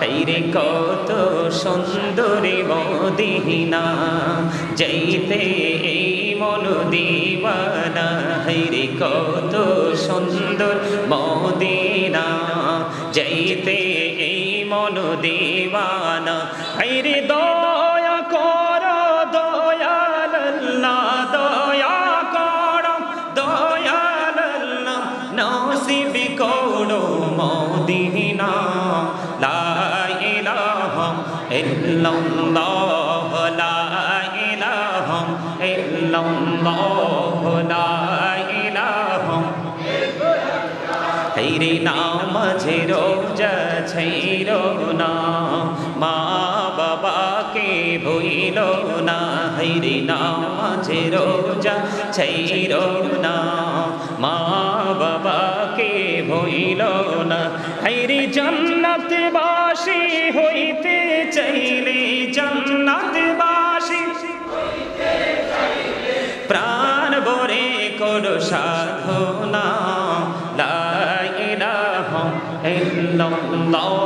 তাইরে কত সুন্দরী মোদিনা, যাইতে এই মন দিবানা। হাইরে কত সুন্দর মোদিনা, যাইতে এই মন দিবানা। হাইরে দো illallah la ilaha illallah la ilaha তেরে নাম ঝেরো যা ঝেরো না মা ভইল না হেরে নামাঝে রোজা ছেইর না। মা বাবাকে ভইল না হেরে জন্নত বাসি হইতে চাইলে জন্নত বাসি প্রাণ বরে করো সাধনা। লা ইলাহা ইল্লাল্লাহ।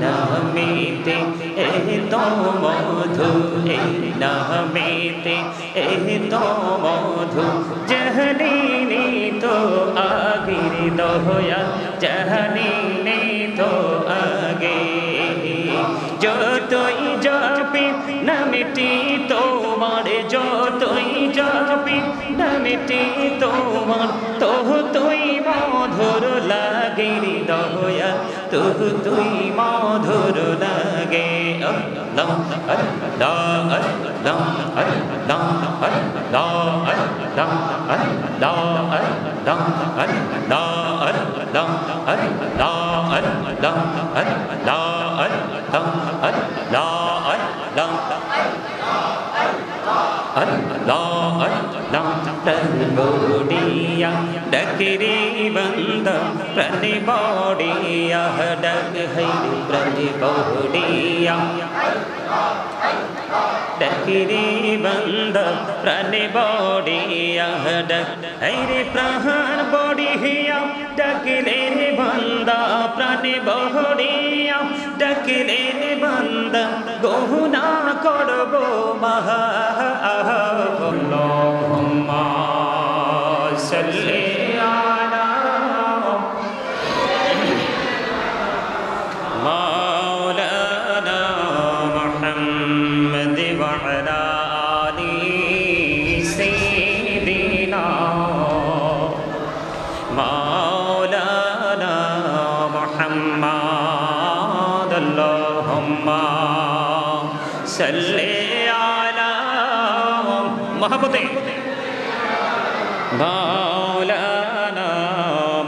নামেতে এ তো মধু এ নামেতে এ তো মধু জহরিনি তো আগির দোয়া জহরিনি তো আগে যতই যাবে নামেটি তোমার জয় যাবি নামিটি তোমার তো তুই মধুর লাগে দহয়া তো তুই মধুর লাগে আল্লাহ আল্লাহ আল্লাহ আল্লাহ আল্লাহ আল্লাহ আল্লাহ আল্লাহ আল্লাহ बोडिया डकरे बंद प्रण बोडिया डक है प्रण बोडिया डकरे बंद प्रण बोडिया डक है प्रहर बोडिया डकरे बंदा প্রাণ বহরিয়া ডাকিলেন বন্দ গহুনা করব মহা আহ কোথায়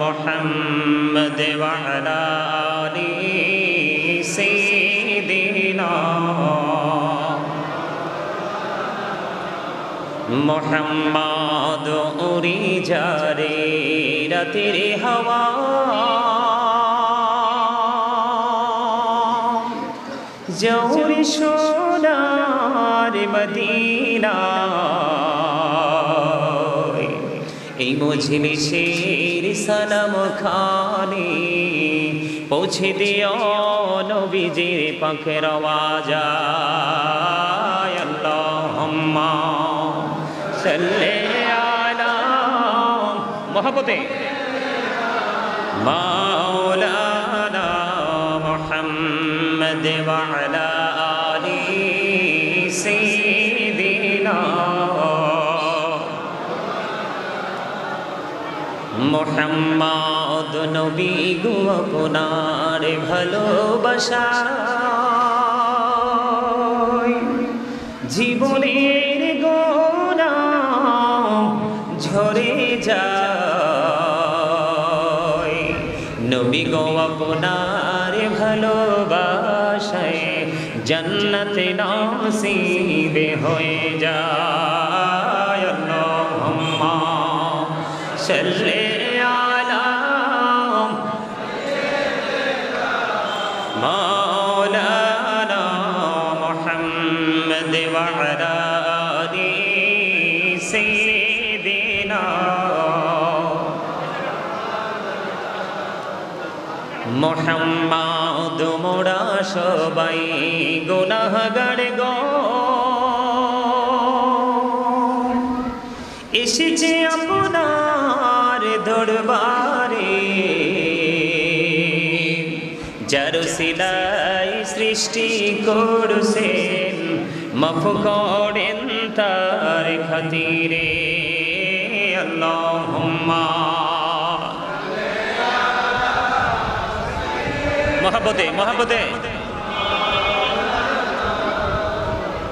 মোহাম্মদ ওয়ালা উড়ি যারে রাতির হওয়া। যৌরি সোনার মদিনা। এই মজলিসের সালাম খানে পৌঁছে দিও নবীজির পাখের মহব্বতে মাওলানা মুহাম্মদ ওয়া আলি মোহাম্মদ নবী গো আপনার ভালোবাসা। জীবনের গোনা ঝরে যায়। নবী গো আপনার ভালোবাসায় জন্নতে নসিবে হয়ে যায়। সেলে সবাই গুনাহগার গো। এসেছে আপনার দরবারে, যার সিলাই সৃষ্টি করছেন, মফ করেন তার খাতিরে। আল্লাহুম্মা। মহাব্বতে মহাব্বতে।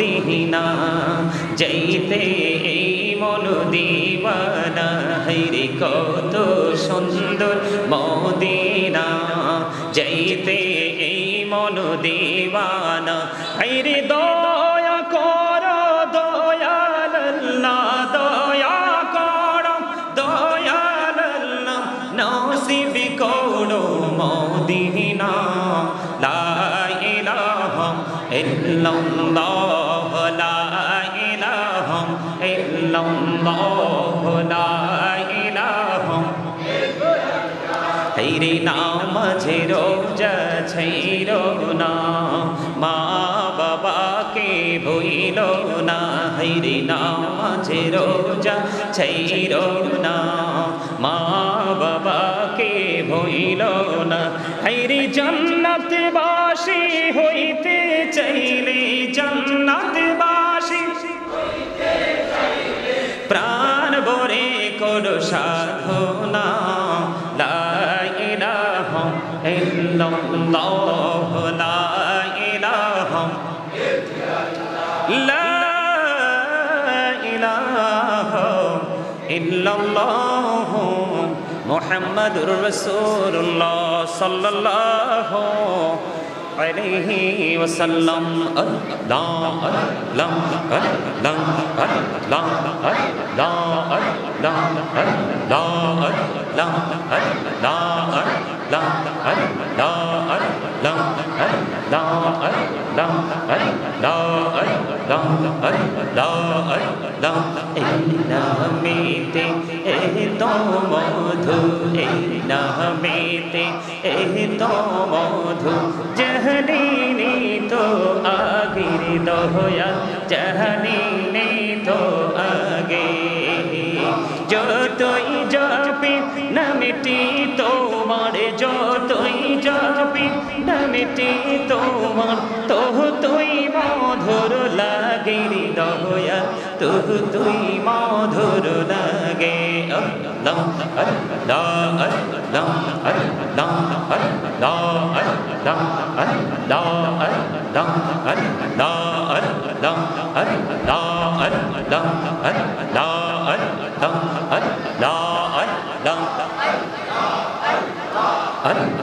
মদিনা, যাইতে এই মন দিবানা। হাইরে কত সুন্দর মদিনা, যাইতে এই মন দিবানা। হাইরে দয়া কর দয়াল্লাহ দয়া হেরে নামাঝে রোজা ছাইর না মা বাবাকে ভইল না হেরে নামাঝে রোজা ছাইর না মা বাবাকে ভইল না হেরে জন্নত বাসি হইতে চাইলে জন্নত করো সাধনা লাইলাহ ইল্লাল্লাহ লাইলাহ লাইলাহ ইল্লাল্লাহ মুহাম্মাদুর রাসূলুল্লাহ সাল্লাল্লাহু আলাইহি ওয়াসাল্লাম আল্লাহ আল্লাহ আল্লাহ আল্লাহ আল্লাহ আল্লাহ আল্লাহ আল্লাহ আল্লাহ la ay la ay la ay la ay la এই নামেতে এ তো মধু এই নামেতে এ তো মধু জহনি নি তো আগির দহয়া জহনি নি তো আগে যতই যাবে নামেটি তোমার যত মেটে তোমার তোহ তুই মধুর লাগে দয়া তোহ তুই মধুর লাগে Hãy subscribe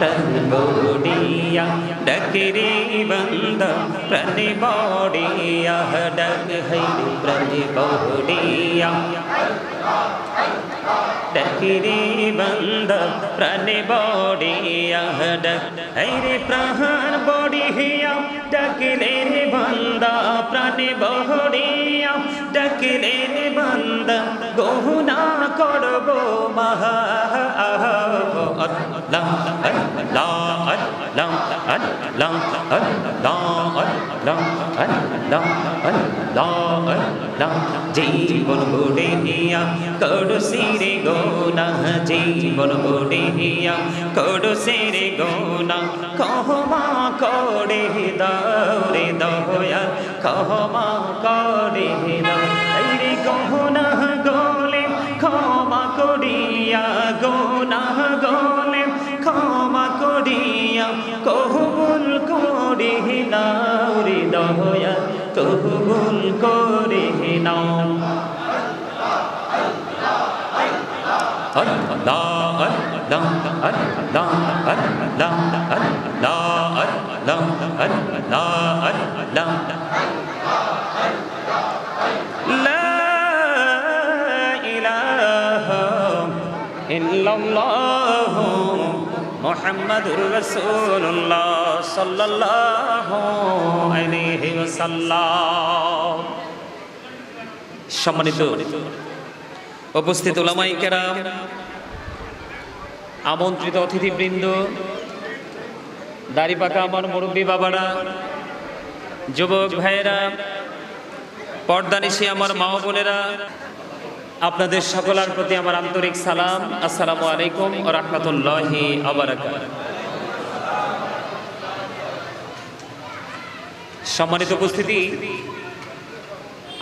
डगबोडिया डकरी बंद प्रणिबोडिया डग है प्रणिबोडिया डकरी बंद प्रणिबोडिया डग है प्रहर बोडिया डकरे बंदा प्रणिबोडिया বড়িয়া ডকলে বন্দা, গহুনা করব মহা। আল্লাহ আল্লাহ আল্লাহ আল্লাহ। আল্লাহ আল্লাহ আল্লাহ আল্লাহ আল্লাহ জীবন বুড়ে হিয়া করো সিরে গোনা। জীবন বুড়ে হিয়া করো সিরে গোনা। কহমা করে দৌড়ে দয়া কহমা করে দাও। রে ক্ষমা করিয়া গোনা গোলে ক্ষমা করিয়া কহবুল করে নাও রে দয়া কহবুল করে নাও আল্লাহ আল্লাহ আল্লাহ আল্লাহ আল্লাহ ইল্লাল্লাহ মুহাম্মাদুর রাসূলুল্লাহ সাল্লাল্লাহু আলাইহি ওয়াসাল্লাম। সম্মানিত উপস্থিত ওলামাই কেরাম, আমন্ত্রিত অতিথিবৃন্দ দাড়ি পাকা আমার মুরব্বী বাবারা, যুবক ভাইয়েরা পর্দানিশি আমার মা বোনেরা আপনাদের সকলার প্রতি আমার আন্তরিক সালাম, আসসালামু আলাইকুম ও রহমতুল্লাহি সম্মানিত উপস্থিতি,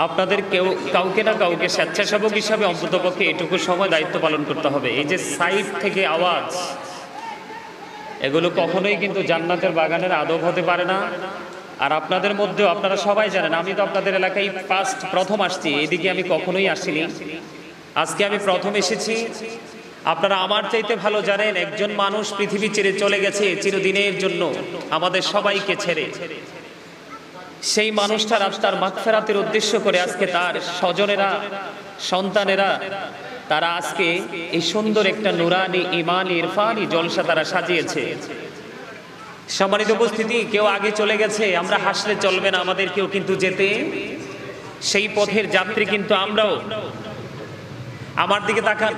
আপনাদের কেউ, কাউকে না কাউকে স্বেচ্ছাসেবক হিসাবে অন্ততপক্ষে এটুকু সময় দায়িত্ব পালন করতে হবে। এই যে সাইড থেকে আওয়াজ, এগুলো কখনোই কিন্তু জান্নাতের বাগানের আদব হতে পারে না। আর আপনাদের মধ্যেও আপনারা সবাই জানেন, আমি তো আপনাদের এলাকায় ফার্স্ট প্রথম আসছি, এদিকে আমি কখনোই আসিনি। আজকে আমি প্রথম এসেছি। আপনারা আমার চাইতে ভালো জানেন, একজন মানুষ পৃথিবী ছেড়ে চলে গেছে চিরদিনের জন্য, আমাদের সবাইকে ছেড়ে। সেই মানুষটার আত্মার মাগফেরাতের উদ্দেশ্য করে আজকে তার স্বজনেরা, সন্তানেরা, তারা আজকে এই সুন্দর একটা নুরানি, ইমান, ইরফানি জলসা তারা সাজিয়েছে। সম্মানিত উপস্থিতি, কেউ আগে চলে গেছে, আমরা হাসলে চলবে না আমাদের কেউ কিন্তু যেতে। সেই পথের যাত্রী কিন্তু আমরাও। আমার দিকে তাকান।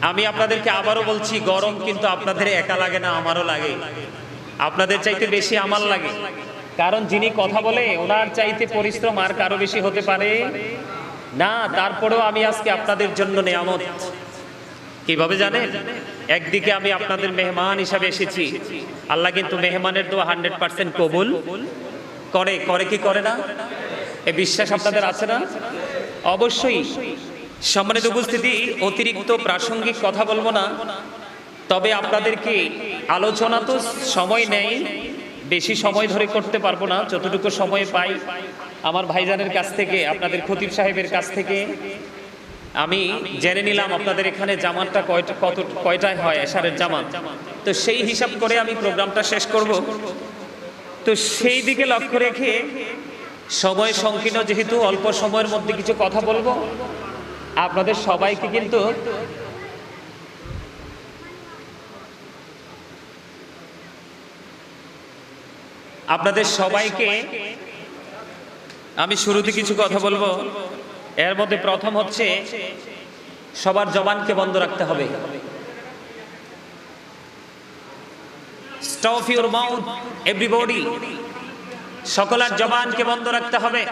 আমি আপনাদেরকে আবারও বলছি, গরম কিন্তু আপনাদের একা লাগে না, আমারও লাগে। আপনাদের চাইতে বেশি আমার লাগে। কারণ যিনি কথা বলে, ওনার চাইতে পরিশ্রম আর কারও বেশি হতে পারে না। তারপরেও আমি আজকে আপনাদের জন্য নেয়ামত। কীভাবে জানেন? একদিকে আমি আপনাদের মেহমান হিসাবে এসেছি। আল্লাহ কিন্তু মেহমানের দোয়া হান্ড্রেড পার্সেন্ট কবুল। করে করে কি করে না? এ বিশ্বাস আপনাদের আছে না? অবশ্যই। সম্মানিত উপস্থিতি, অতিরিক্ত প্রাসঙ্গিক কথা বলব না। তবে আপনাদেরকে আলোচনা তো সময় নেই। বেশি সময় ধরে করতে পারব না। যতটুকু সময় পাই আমার ভাইজানের কাছ থেকে, আপনাদের খতিব সাহেবের কাছ থেকে। আমি জেনে নিলাম আপনাদের এখানে জামানটা কয়টা কত কয়টায় হয় এশারের জামান তো সেই হিসাব করে আমি প্রোগ্রামটা শেষ করব। তো সেই দিকে লক্ষ্য রেখে সময় সংকীর্ণ, যেহেতু অল্প সময়ের মধ্যে কিছু কথা বলব, আপনাদের সবাইকে কিন্তু আপনাদের সবাইকে আমি শুরুতে কিছু কথা বলব। এর মধ্যে প্রথম হচ্ছে সবার জবানকে বন্ধ রাখতে হবে। স্টপ ইউর মাউথ এভরিবডি সকলের জবানকে বন্ধ রাখতে হবে।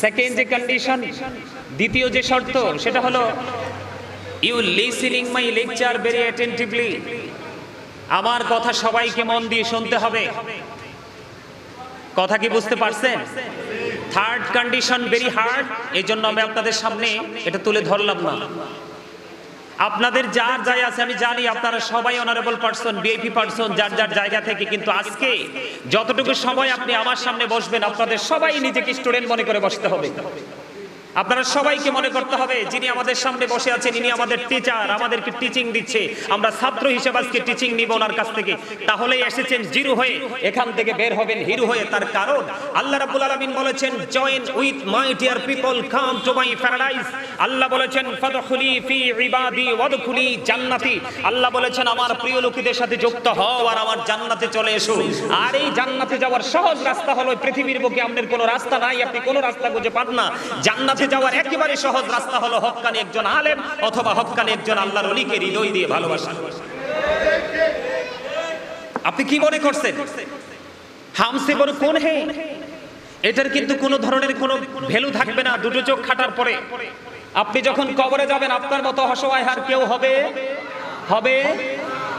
সেকেন্ড যে কন্ডিশন দ্বিতীয় যে শর্ত, সেটা হলো you listening my lecture very attentively আমার কথা সবাইকে মন দিয়ে শুনতে হবে। কথা কি বুঝতে পারছেন? থার্ড কন্ডিশন ভেরি হার্ড এই জন্য আমি আপনাদের সামনে এটা তুলে ধরলাম না। আপনাদের যার যাই আছে, আমি জানি আপনারা সবাই অনারেবল পার্সন বিএপি পার্সন যার যার জায়গা থেকে, কিন্তু আজকে যতটুকু সময় আপনি আমার সামনে বসবেন, আপনাদের সবাই নিজেকে স্টুডেন্ট মনে করে বসতে হবে। আপনারা সবাইকে মনে করতে হবে, যিনি আমাদের সামনে বসে আছেন, ইনি আমাদের টিচার আমাদেরকে টিচিং দিচ্ছে। আমরা ছাত্র হিসেবে আজকে টিচিং নিব ওনার কাছ থেকে। তাহলেই এসেছেন জিরো হয়ে, এখান থেকে বের হবেন হিরো হয়ে। তার কারণ, আল্লাহ রাব্বুল আলামিন বলেছেন join with my dear people come to my paradise Allah বলেছেন, ফাদখুলি ফি ইবাদি ওয়াদখুলি জান্নাতি। আল্লাহ বলেছেন, আমার প্রিয় লোকেদের সাথে যুক্ত হও আর আমার জান্নাতে চলে এসো। আর এই জান্নাতে যাওয়ার সহজ রাস্তা হলো, পৃথিবীর বুকে আমাদের কোনো রাস্তা নাই, আপনি কোনো রাস্তা খুঁজে পান না। জান্নাতে যাওয়ার একেবারে সহজ রাস্তা হলো হক্কানি একজন আলেম অথবা হক্কানি একজন আল্লাহর অলিকে হৃদয় দিয়ে ভালোবাসা। আপনি কি মনে করছেন? হামসে বড় কোন হে? এটার কিন্তু কোনো ধরনের কোনো ভ্যালু থাকবে না, দুটো চোখ খাটার পরে। আপনি যখন কবরে যাবেন, আপনার মতো অসহায় আর কেউ হবে? হবে?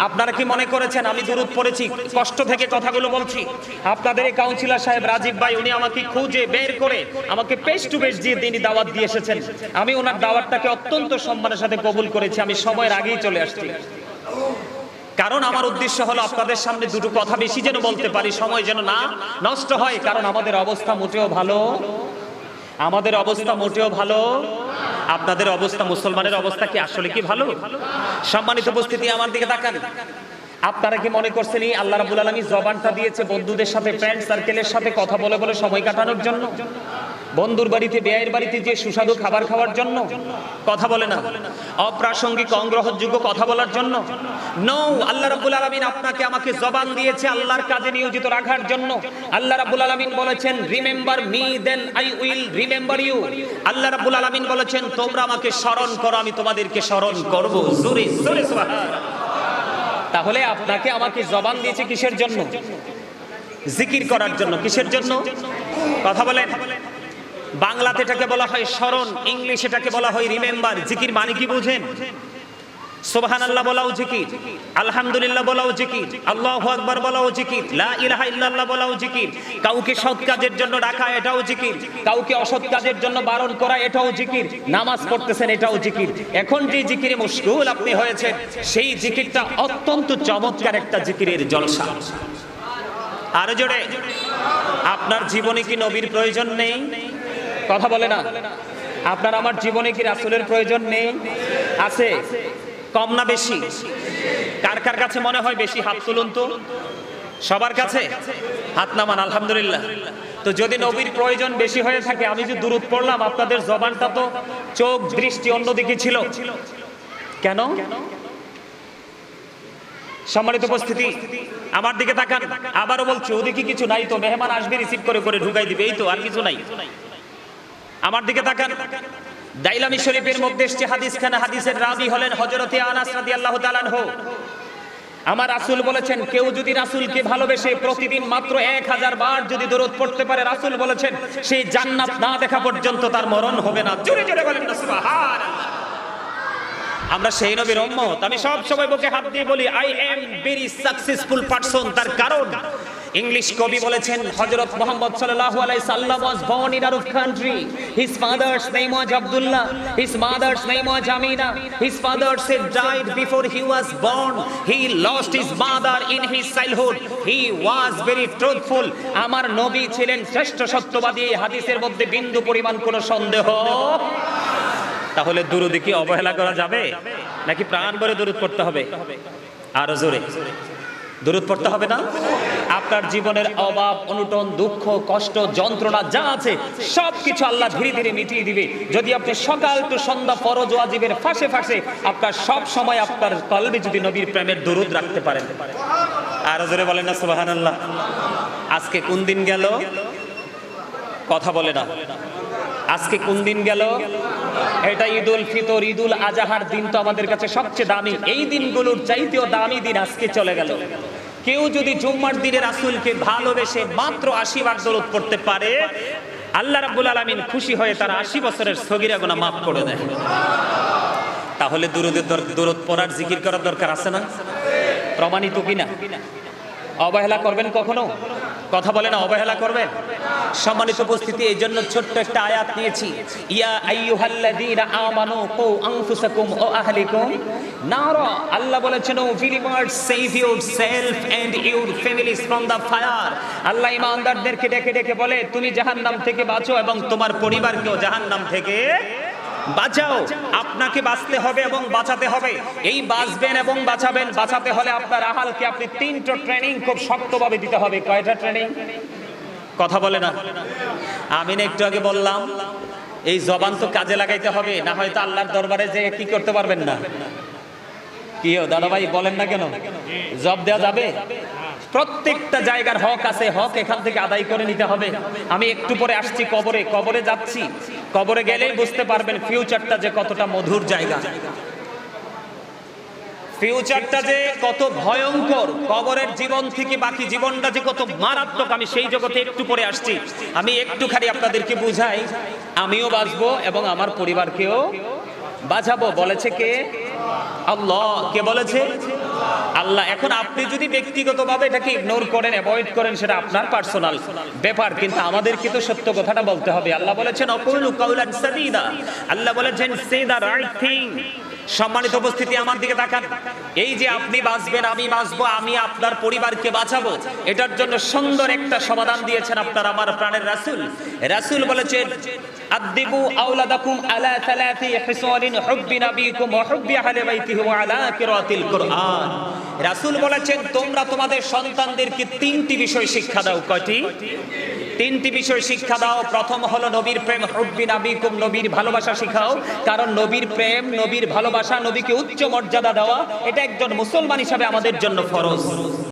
আপনারা কি মনে করেছেন আমি দূরত পড়েছি, কষ্ট থেকে কথাগুলো বলছি? আপনাদের এই কাউন্সিলর সাহেব রাজীব ভাই, উনি আমাকে খুঁজে বের করে আমাকে পেশ টু পেশ দিয়ে তিনি দাওয়াত দিয়ে এসেছেন, আমি ওনার দাওয়াতটাকে অত্যন্ত সম্মানের সাথে কবুল করেছি, আমি সময়ের আগেই চলে আসছি। কারণ আমার উদ্দেশ্য হলো আপনাদের সামনে দুটো কথা বেশি যেন বলতে পারি, সময় যেন না নষ্ট হয়, কারণ আমাদের অবস্থা মোটেও ভালো, আমাদের অবস্থা মোটেও ভালো আপনাদের অবস্থা, মুসলমানের অবস্থা কি আসলে কি ভালো? সম্মানিত উপস্থিতি আমার দিকে তাকান। আপনারা কি মনে করছেন এই আল্লাহ রাবুল আলমী জবানটা দিয়েছে বন্ধুদের সাথে ফ্রেন্ড সার্কেলের সাথে কথা বলে বলে সময় কাটানোর জন্য? বন্ধুর বাড়িতে বেয়ের বাড়িতে যে সুস্বাদু খাবার খাওয়ার জন্য? কথা বলে না। অপ্রাসঙ্গিক, অগ্রহণযোগ্য কথা বলার জন্য? আল্লাহ আপনাকে আমাকে জবান দিয়েছে আল্লাহর কাজে নিয়োজিত রাখার জন্য। আল্লাহ বলেছেন remember me then I will remember you বলেছেন, তোমরা আমাকে স্মরণ করো, আমি তোমাদেরকে স্মরণ তাহলে আপনাকে আমাকে জবান দিয়েছে কিসের জন্য? জিকির করার জন্য। কিসের জন্য? কথা বলেন। বাংলাতে এটাকে বলা হয় স্মরণ, ইংলিশ এটাকে বলা হয় রিমেম্বার। জিকির মানে কি বুঝেন? সুবহান আল্লাহ বলাও জিকির, আলহামদুলিল্লাহ বলাও জিকির, আল্লাহু আকবার বলাও জিকির, লা ইলাহা ইল্লাল্লাহ বলাও জিকির, কাউকে সৎ কাজের জন্য ডাকা এটাও জিকির, কাউকে অসৎ কাজের জন্য বারণ করা এটাও জিকির, নামাজ পড়তেছেন এটাও জিকির। এখন যে জিকিরে মুশকুল আপনি হয়েছেন, সেই জিকিরটা অত্যন্ত চমৎকার একটা জিকিরের জলসা। আরও জোরে, আপনার জীবনে কি নবীর প্রয়োজন নেই? কথা বলে না। আপনার, আমার জীবনে কি রাসূলের প্রয়োজন নেই? আছে? কম না বেশি? কার কার কাছে মনে হয় বেশি হাত তুলুন তো? সবার কাছে? হাত নামান, আলহামদুলিল্লাহ। তো যদি নবীর প্রয়োজন বেশি হয়ে থাকে, আমি যে দূরত পড়লাম, আপনাদের জবানটা তো চোখ দৃষ্টি অন্যদিকে ছিল। কেন? সম্মানিত উপস্থিতি, আমার দিকে তাকান। আবারও বলছি, ওদিকে কিছু নাই তো? মেহমান আসবে, রিসিভ করে করে ঢুকাই দিবে। এই তো, আর কিছু নাই। আমার দিকে তাকান। দাইলামি শরীফের মধ্যে এসছে হাদিস খান, হাদিসের রাবি হলেন হজরতে আনাস রাদিয়াল্লাহু তাআলা আনহু। আমার রাসূল বলেছেন, কেউ যদি রাসূলকে ভালোবেসে প্রতিদিন মাত্র এক হাজার বার যদি দরুদ পড়তে পারে, রাসূল বলেছেন সেই জান্নাত না দেখা পর্যন্ত তার মরণ হবে না। জোরে জোরে বলেন না, সুবহানাল্লাহ। আমরা সেই নবীর উম্মত। আমি সব সময় বুকে হাত দিয়ে বলি I am very successful person তার কারণ, ইংলিশ কবি বলেছেন, হযরত মোহাম্মদ সাল্লাল্লাহু আলাইহি সাল্লাম was born in Arab country his father's name was Abdullah his mother's name was Amina his father had died before he was born he lost his mother in his childhood he was very truthful আমার নবী ছিলেন শ্রেষ্ঠ সত্যবাদী হাদিসের মধ্যে বিন্দু পরিমাণ কোনো সন্দেহ? তাহলে দুরুদে কি অবহেলা করা যাবে? নাকি প্রাণ ভরে দূরত পড়তে হবে? আরও জোরে। দূরত পড়তে হবে না? আপনার জীবনের অভাব, অনুটন, দুঃখ, কষ্ট, যন্ত্রণা যা আছে সব কিছু আল্লাহ ধীরে ধীরে মিটিয়ে দিবে। যদি আপনি সকাল টু সন্ধ্যা ফরজ ওয়াজিবের ফাঁসে ফাঁসে আপনার সব সময় আপনার কলবে যদি নবীর প্রেমের দরুদ রাখতে পারেন। আরও জোরে বলেন না, সুবহানাল্লাহ। আজকে কোন দিন গেল? কথা বলে না। আজকে কোন দিন গেল? এটা ঈদ উল ফিতর ঈদ উল আজাহার দিন তো আমাদের কাছে সবচেয়ে দামি। এই দিনগুলোর চাইতেও দামি দিন আজকে চলে গেল। কেউ যদি জুম্মার দিনে রাসূলকে ভালোবেসে মাত্র আশি বার দরুদ পড়তে পারে, আল্লাহ রাব্বুল আলামিন খুশি হয়ে তার আশি বছরের সগিরা গুনাহ মাফ করে দেয়। তাহলে দুরুদের দরুদ পড়ার জিকির করার দরকার আছে না? প্রমাণিত কিনা? অবহেলা করবেন কখনো? কথা বলে না অবহেলা করবেন? সম্মানিত উপস্থিতি, এই জন্য ছোট্ট একটা আয়াত নিয়েছি। ইয়া আইয়ুহাল্লাযীনা আমানু কু আনফুসাকুম ও আহলিকুম নারা। আল্লাহ বলেছেন, O believers save yourself and your families from the fire. Allah ইমানদারদেরকে ডেকে ডেকে বলে, তুমি জাহান্নাম থেকে বাঁচো এবং তোমার পরিবারকেও জাহান্নাম থেকে বাঁচাও, আপনাকে বাঁচতে হবে এবং বাঁচাতে হবে। এই বাঁচবেন এবং বাঁচাবেন, বাঁচাতে হলে আপনার আহালকে আপনি তিনটা ট্রেনিং খুব শক্তভাবে দিতে হবে। কয়টা ট্রেনিং কথা বলে না। আমি একটু আগে বললাম, এই জবান তো কাজে লাগাইতে হবে, না হয়তো আল্লাহর দরবারে যে কি করতে পারবেন না। কি দাদা ভাই বলেন না কেন? জব দেওয়া যাবে? প্রত্যেকটা জায়গার হক আছে, হক এখান থেকে আদায় করে নিতে হবে। আমি একটু পরে আসছি কবরে কবরে যাচ্ছি। কবরে গেলেই বুঝতে পারবেন ফিউচারটা যে কতটা মধুর জায়গা। ফিউচারটা যে কত ভয়ঙ্কর, কবরের জীবন থেকে বাকি জীবনটা যে কত মারাত্মক, আমি সেই জগতে একটু পরে আসছি। আমি একটুখানি আপনাদেরকে বুঝাই, আমিও বাঁচবো এবং আমার পরিবারকেও বাঁচাবো। বলেছে কে? আল্লাহ। কে বলেছে? আল্লাহ, এখন আপনি যদি ব্যক্তিগতভাবে এটাকে ইগনোর করেন অ্যাভয়েড করেন, সেটা আপনার পার্সোনাল ব্যাপার, কিন্তু আমাদেরকে তো সত্য কথাটা বলতে হবে। আল্লাহ বলেছেন, অকুল কাউলান সাদিদা। আল্লাহ বলেছেন সে দা রাইট থিং সম্মানিত উপস্থিতি আমার দিকে তাকান। এই যে আপনি বাঁচবেন, আমি বাঁচবো, আমি আপনার পরিবারকে বাঁচাবো, এটার জন্য সুন্দর একটা সমাধান দিয়েছেন আপনার আমার প্রাণের রাসূল। রাসূল বলেছেন আদিবু রাসূল বলেছেন, তোমরা তোমাদের সন্তানদেরকে তিনটি বিষয় শিক্ষা দাও। কয়টি? তিনটি বিষয় শিক্ষা দাও। প্রথম হলো নবীর প্রেম, হুব্বি নাবিকুম, নবীর ভালোবাসা শিখাও। কারণ নবীর প্রেম, নবীর ভালোবাসা নবীকে উচ্চ মর্যাদা দেওয়া, এটা একজন মুসলমান হিসাবে আমাদের জন্য ফরজ।